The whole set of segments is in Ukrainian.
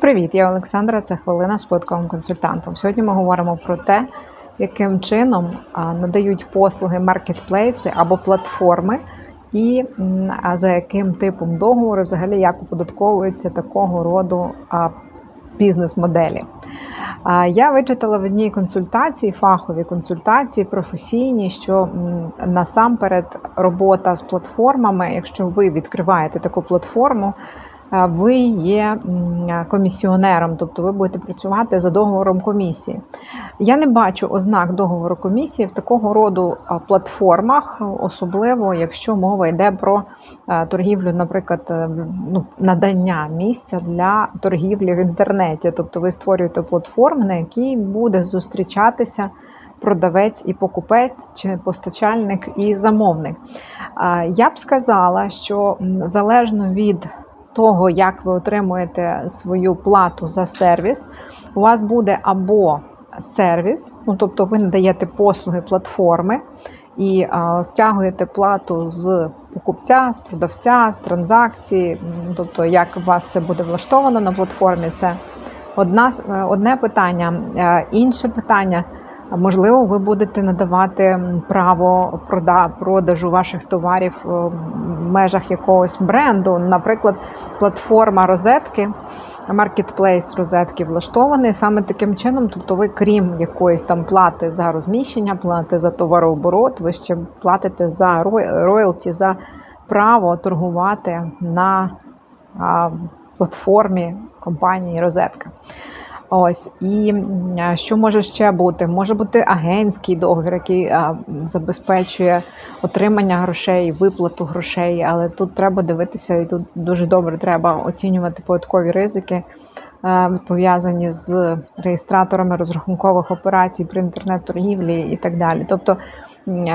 Привіт, я Олександра. Це хвилина з податковим консультантом. Сьогодні ми говоримо про те, яким чином надають послуги маркетплейси або платформи, і за яким типом договору, взагалі як оподатковуються такого роду бізнес-моделі. Я вичитала в одній консультації, фаховій консультації, професійній, що насамперед робота з платформами, якщо ви відкриваєте таку платформу, ви є комісіонером, тобто ви будете працювати за договором комісії. Я не бачу ознак договору комісії в такого роду платформах, особливо якщо мова йде про торгівлю, наприклад, е, ну, надання місця для торгівлі в інтернеті. Тобто ви створюєте платформу, на якій буде зустрічатися. Продавець і покупець, чи постачальник і замовник. Я б сказала, що залежно від того, як ви отримуєте свою плату за сервіс, у вас буде або сервіс, ну тобто ви надаєте послуги платформи і а, стягуєте плату з покупця, з продавця, з транзакції, тобто як у вас це буде влаштовано на платформі, це одна, е, одне питання. Е, Інше питання. Можливо, ви будете надавати право продажу ваших товарів е, в межах якогось бренду. Наприклад, платформа розетки, маркетплейс розетки влаштований саме таким чином. Тобто, ви, крім якоїсь там плати за розміщення, плати за товарооборот, ви ще платите за роялті, за право торгувати на платформі компанії Розетка. Ось і що може ще бути? Може бути агентський договір, який забезпечує отримання грошей, виплату грошей, але тут треба дивитися, і тут дуже добре треба оцінювати податкові ризики, пов'язані з реєстраторами розрахункових операцій при інтернет-торгівлі і так далі. Тобто,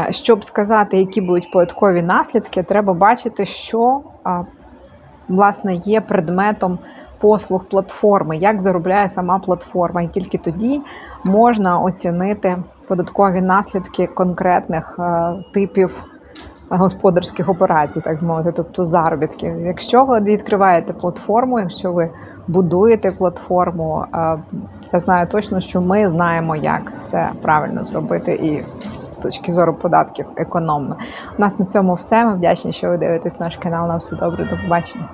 щоб сказати, які будуть податкові наслідки, треба бачити, що власне є предметом послуг платформи, як заробляє сама платформа, і тільки тоді можна оцінити податкові наслідки конкретних е, типів господарських операцій, так мовити, тобто заробітків. Якщо ви відкриваєте платформу, якщо ви будуєте платформу, е, я знаю точно, що ми знаємо, як це правильно зробити і з точки зору податків економно. У нас на цьому все. Ми вдячні, що ви дивитесь наш канал. На все добре, до побачення.